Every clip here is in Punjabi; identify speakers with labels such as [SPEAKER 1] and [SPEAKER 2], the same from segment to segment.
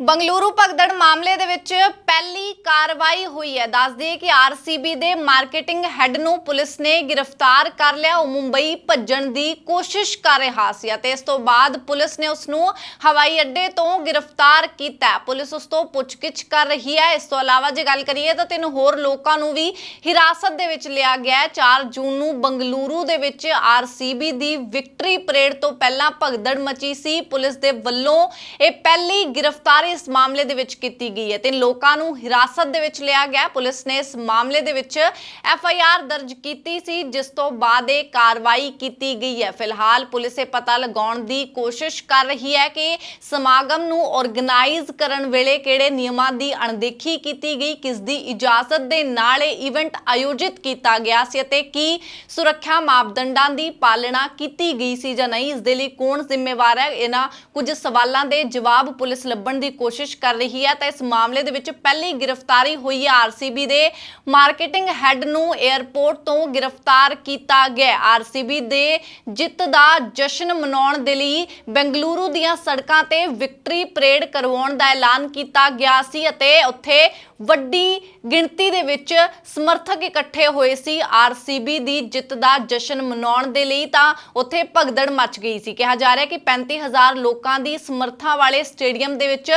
[SPEAKER 1] ਬੰਗਲੁਰੂ ਭਗਦੜ ਮਾਮਲੇ ਦੇ ਵਿੱਚ ਪਹਿਲੀ ਕਾਰਵਾਈ ਹੋਈ ਹੈ। ਦੱਸ ਦਈਏ ਕਿ ਆਰਸੀਬੀ ਦੇ ਮਾਰਕੀਟਿੰਗ ਹੈੱਡ ਨੂੰ ਪੁਲਿਸ ਨੇ ਗ੍ਰਿਫਤਾਰ ਕਰ ਲਿਆ। ਉਹ ਮੁੰਬਈ ਭੱਜਣ ਦੀ ਕੋਸ਼ਿਸ਼ ਕਰ ਰਿਹਾ ਸੀ ਅਤੇ ਇਸ ਤੋਂ ਬਾਅਦ ਪੁਲਿਸ ਨੇ ਉਸ ਨੂੰ ਹਵਾਈ ਅੱਡੇ ਤੋਂ ਗ੍ਰਿਫਤਾਰ ਕੀਤਾ। ਪੁਲਿਸ ਉਸ ਤੋਂ ਪੁੱਛਗਿੱਛ ਕਰ ਰਹੀ ਹੈ। ਇਸ ਤੋਂ ਇਲਾਵਾ ਜੇ ਗੱਲ ਕਰੀਏ ਤਾਂ ਤਿੰਨ ਹੋਰ ਲੋਕਾਂ ਨੂੰ ਵੀ ਹਿਰਾਸਤ ਦੇ ਵਿੱਚ ਲਿਆ ਗਿਆ ਹੈ। 4 ਜੂਨ ਨੂੰ ਬੰਗਲੁਰੂ ਦੇ ਵਿੱਚ ਆਰਸੀਬੀ ਦੀ ਵਿਕਟਰੀ ਪਰੇਡ ਤੋਂ ਪਹਿਲਾਂ ਭਗਦੜ ਮਚੀ ਸੀ। ਪੁਲਿਸ ਦੇ ਵੱਲੋਂ ਇਹ ਪਹਿਲੀ ਗ੍ਰਿਫਤਾਰੀ ਇਸ ਮਾਮਲੇ ਦੇ ਵਿੱਚ ਕੀਤੀ ਗਈ ਹੈ ਤੇ ਲੋਕਾਂ ਨੂੰ ਹਿਰਾਸਤ ਦੇ ਵਿੱਚ ਲਿਆ ਗਿਆ ਪੁਲਿਸ ਨੇ ਇਸ ਮਾਮਲੇ ਦੇ ਵਿੱਚ ਐਫ ਆਈ ਆਰ ਦਰਜ ਕੀਤੀ ਸੀ, ਜਿਸ ਤੋਂ ਬਾਅਦ ਇਹ ਕਾਰਵਾਈ ਕੀਤੀ ਗਈ ਹੈ। ਫਿਲਹਾਲ ਪੁਲਿਸ ਇਹ ਪਤਾ ਲਗਾਉਣ ਦੀ ਕੋਸ਼ਿਸ਼ ਕਰ ਰਹੀ ਹੈ ਕਿ ਸਮਾਗਮ ਨੂੰ ਆਰਗੇਨਾਈਜ਼ ਕਰਨ ਵੇਲੇ ਕਿਹੜੇ ਨਿਯਮਾਂ ਦੀ ਅਣਦੇਖੀ ਕੀਤੀ ਗਈ, ਕਿਸ ਦੀ ਇਜਾਜ਼ਤ ਦੇ ਨਾਲ ਇਹ ਇਵੈਂਟ ਆਯੋਜਿਤ ਕੀਤਾ ਗਿਆ ਸੀ ਅਤੇ ਕੀ ਸੁਰੱਖਿਆ ਮਾਪਦੰਡਾਂ ਦੀ ਪਾਲਣਾ ਕੀਤੀ ਗਈ ਸੀ ਜਾਂ ਨਹੀਂ, ਇਸ ਦੇ ਲਈ ਕੌਣ ਜ਼ਿੰਮੇਵਾਰ ਹੈ? ਇਹਨਾਂ ਕੁਝ ਸਵਾਲਾਂ ਦੇ ਜਵਾਬ ਪੁਲਿਸ ਲੱਭਣ ਦੀ ਕੋਸ਼ਿਸ਼ ਕਰ ਰਹੀ ਹੈ ਤਾਂ ਇਸ ਮਾਮਲੇ ਦੇ ਵਿੱਚ ਪਹਿਲੀ ਗ੍ਰਿਫਤਾਰੀ ਹੋਈ ਹੈ ਆਰਸੀਬੀ ਦੇ। ਮਾਰਕੀਟਿੰਗ ਹੈੱਡ ਨੂੰ 에ਅਰਪੋਰਟ ਤੋਂ ਗ੍ਰਿਫਤਾਰ ਕੀਤਾ ਗਿਆ। ਆਰਸੀਬੀ ਦੇ ਜਿੱਤ ਦਾ ਜਸ਼ਨ ਮਨਾਉਣ ਦੇ ਲਈ ਬੈਂਗਲੁਰੂ ਦੀਆਂ ਸੜਕਾਂ ਤੇ ਵਿਕਟਰੀ ਪਰੇਡ ਕਰਵਾਉਣ ਦਾ ਐਲਾਨ ਕੀਤਾ ਗਿਆ ਸੀ ਅਤੇ ਉੱਥੇ ਵੱਡੀ ਗਿਣਤੀ ਦੇ ਵਿੱਚ ਸਮਰਥਕ ਇਕੱਠੇ ਹੋਏ ਸੀ। ਆਰਸੀਬੀ ਦੀ ਜਿੱਤ ਦਾ ਜਸ਼ਨ ਮਨਾਉਣ ਦੇ ਲਈ ਤਾਂ ਉੱਥੇ ਭਗਦੜ ਮਚ ਗਈ ਸੀ। ਕਿਹਾ ਜਾ ਰਿਹਾ ਕਿ 35000 ਲੋਕਾਂ ਦੀ ਸਮਰਥਾ ਵਾਲੇ ਸਟੇਡੀਅਮ ਦੇ ਵਿੱਚ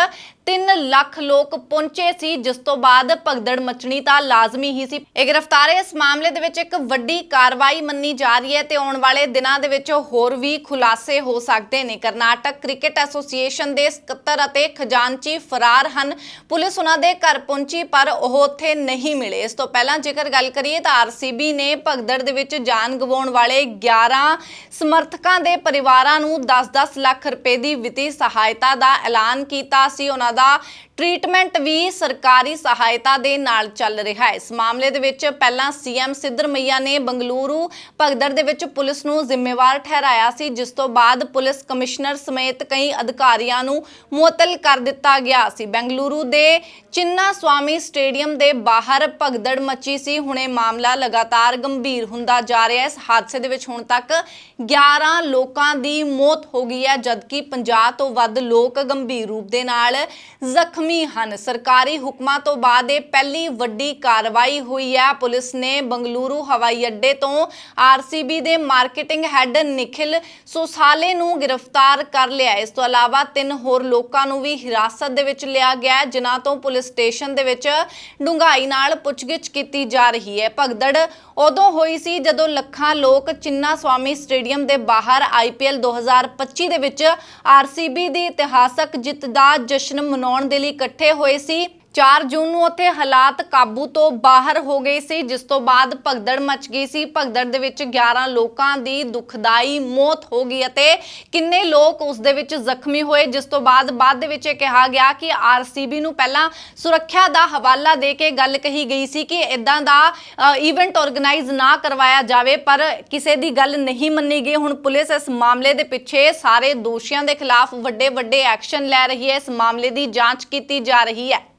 [SPEAKER 1] 3 ਲੱਖ ਲੋਕ ਪਹੁੰਚੇ ਸੀ, ਜਿਸ ਤੋਂ ਬਾਅਦ ਭਗਦੜ ਮਚਣੀ ਤਾਂ ਲਾਜ਼ਮੀ ਹੀ ਸੀ। ਇਹ ਗ੍ਰਿਫਤਾਰੀ ਇਸ ਮਾਮਲੇ ਦੇ ਵਿੱਚ ਇੱਕ ਵੱਡੀ ਕਾਰਵਾਈ ਮੰਨੀ ਜਾ ਰਹੀ ਹੈ ਤੇ ਆਉਣ ਵਾਲੇ ਦਿਨਾਂ ਦੇ ਵਿੱਚ ਹੋਰ ਵੀ ਖੁਲਾਸੇ ਹੋ ਸਕਦੇ ਨੇ। ਕਰਨਾਟਕ ਕ੍ਰਿਕਟ ਐਸੋਸੀਏਸ਼ਨ ਦੇ ਸਕੱਤਰ ਅਤੇ ਖਜ਼ਾਨਚੀ ਫਰਾਰ ਹਨ। ਪੁਲਿਸ ਉਹਨਾਂ ਦੇ ਘਰ ਪਹੁੰਚੀ, ਪਰ ਉਹ ਉੱਥੇ ਨਹੀਂ ਮਿਲੇ। ਇਸ ਤੋਂ ਪਹਿਲਾਂ ਜੇਕਰ ਗੱਲ ਕਰੀਏ ਤਾਂ ਆਰਸੀਬੀ ਨੇ ਭਗਦੜ ਦੇ ਵਿੱਚ ਜਾਨ ਗਵਾਉਣ ਵਾਲੇ 11 ਸਮਰਥਕਾਂ ਦੇ ਪਰਿਵਾਰਾਂ ਨੂੰ 10-10 ਲੱਖ ਰੁਪਏ ਦੀ ਵਿੱਤੀ ਸਹਾਇਤਾ ਦਾ ਐਲਾਨ ਕੀਤਾ ਸੀ। ਉਹਨਾਂ ਦਾ ਟ੍ਰੀਟਮੈਂਟ ਵੀ ਸਰਕਾਰੀ ਸਹਾਇਤਾ ਦੇ ਨਾਲ ਚੱਲ ਰਿਹਾ ਹੈ। ਇਸ ਮਾਮਲੇ ਦੇ ਵਿੱਚ ਪਹਿਲਾਂ ਸੀਐਮ ਸਿੱਧਰਮਈਆ ਨੇ ਬੰਗਲੁਰੂ ਭਗਦੜ ਦੇ ਵਿੱਚ ਪੁਲਿਸ ਨੂੰ ਜ਼ਿੰਮੇਵਾਰ ਠਹਿਰਾਇਆ ਸੀ, ਜਿਸ ਤੋਂ ਬਾਅਦ ਪੁਲਿਸ ਕਮਿਸ਼ਨਰ ਸਮੇਤ ਕਈ ਅਧਿਕਾਰੀਆਂ ਨੂੰ ਮੁਅੱਤਲ ਕਰ ਦਿੱਤਾ ਗਿਆ ਸੀ। ਬੰਗਲੁਰੂ ਦੇ ਚਿੰਨਾ ਸਵਾਮੀ ਸਟੇਡੀਅਮ ਦੇ ਬਾਹਰ ਭਗਦੜ ਮੱਚੀ ਸੀ। ਹੁਣੇ ਮਾਮਲਾ ਲਗਾਤਾਰ ਗੰਭੀਰ ਹੁੰਦਾ ਜਾ ਰਿਹਾ ਹੈ। ਇਸ ਹਾਦਸੇ ਦੇ ਵਿੱਚ ਹੁਣ ਤੱਕ 11 ਲੋਕਾਂ ਦੀ ਮੌਤ ਹੋ ਗਈ ਹੈ, ਜਦਕਿ 50 ਤੋਂ ਵੱਧ ਲੋਕ ਗੰਭੀਰ ਰੂਪ ਦੇ ਨਾਲ ਜ਼ਖਮੀ ਹਨ। ਸਰਕਾਰੀ ਹੁਕਮਾਂ ਤੋਂ ਬਾਅਦ ਇਹ ਪਹਿਲੀ ਵੱਡੀ ਕਾਰਵਾਈ ਹੋਈ ਹੈ। ਪੁਲਿਸ ਨੇ ਬੰਗਲੁਰੂ ਹਵਾਈ ਅੱਡੇ ਤੋਂ ਆਰਸੀਬੀ ਦੇ ਮਾਰਕੀਟਿੰਗ ਹੈੱਡ ਨਿਖਿਲ ਸੋਸਾਲੇ ਨੂੰ ਗ੍ਰਿਫਤਾਰ ਕਰ ਲਿਆ। ਇਸ ਤੋਂ ਇਲਾਵਾ ਤਿੰਨ ਹੋਰ ਲੋਕਾਂ ਨੂੰ ਵੀ ਹਿਰਾਸਤ ਦੇ ਵਿੱਚ ਲਿਆ ਗਿਆ ਜਿਨ੍ਹਾਂ ਤੋਂ ਪੁਲਿਸ ਸਟੇਸ਼ਨ ਦੇ ਵਿੱਚ ਡੂੰਘਾਈ ਨਾਲ ਪੁੱਛਗਿੱਛ ਕੀਤੀ ਜਾ ਰਹੀ ਹੈ। ਭਗਦੜ ਉਦੋਂ ਹੋਈ ਸੀ ਜਦੋਂ ਲੱਖਾਂ ਲੋਕ ਚਿੰਨਾ ਸਵਾਮੀ ਸਟੇਡੀਅਮ ਦੇ ਬਾਹਰ ਆਈਪੀਐਲ 2025 ਦੇ ਵਿੱਚ ਆਰਸੀਬੀ ਦੀ ਇਤਿਹਾਸਕ ਜਿੱਤ ਦਾ ਜਸ਼ਨ ਮਨਾਉਣ ਦੇ ਲਈ ਇਕੱਠੇ ਹੋਏ ਸੀ। 4 ਜੂਨ ਨੂੰ ਉੱਥੇ ਹਾਲਾਤ ਕਾਬੂ ਤੋਂ ਬਾਹਰ ਹੋ ਗਏ ਸੀ, ਜਿਸ ਤੋਂ ਬਾਅਦ ਭਗਦੜ ਮਚ ਗਈ ਸੀ। ਭਗਦੜ ਦੇ ਵਿੱਚ 11 ਲੋਕਾਂ ਦੀ ਦੁਖਦਾਈ ਮੌਤ ਹੋ ਗਈ ਅਤੇ ਕਿੰਨੇ ਲੋਕ ਉਸ ਦੇ ਵਿੱਚ ਜ਼ਖਮੀ ਹੋਏ, ਜਿਸ ਤੋਂ ਬਾਅਦ ਬਾਅਦ ਦੇ ਵਿੱਚ ਇਹ ਕਿਹਾ ਗਿਆ ਕਿ ਆਰਸੀਬੀ ਨੂੰ ਪਹਿਲਾਂ ਸੁਰੱਖਿਆ ਦਾ ਹਵਾਲਾ ਦੇ ਕੇ ਗੱਲ ਕਹੀ ਗਈ ਸੀ ਕਿ ਇਦਾਂ ਦਾ ਇਵੈਂਟ ਆਰਗੇਨਾਈਜ਼ ਨਾ ਕਰਵਾਇਆ ਜਾਵੇ, ਪਰ ਕਿਸੇ ਦੀ ਗੱਲ ਨਹੀਂ ਮੰਨੀ ਗਈ। ਹੁਣ ਪੁਲਿਸ ਇਸ ਮਾਮਲੇ ਦੇ ਪਿੱਛੇ ਸਾਰੇ ਦੋਸ਼ੀਆਂ ਦੇ ਖਿਲਾਫ ਵੱਡੇ ਵੱਡੇ ਐਕਸ਼ਨ ਲੈ ਰਹੀ ਹੈ। ਇਸ ਮਾਮਲੇ ਦੀ ਜਾਂਚ ਕੀਤੀ ਜਾ ਰਹੀ ਹੈ।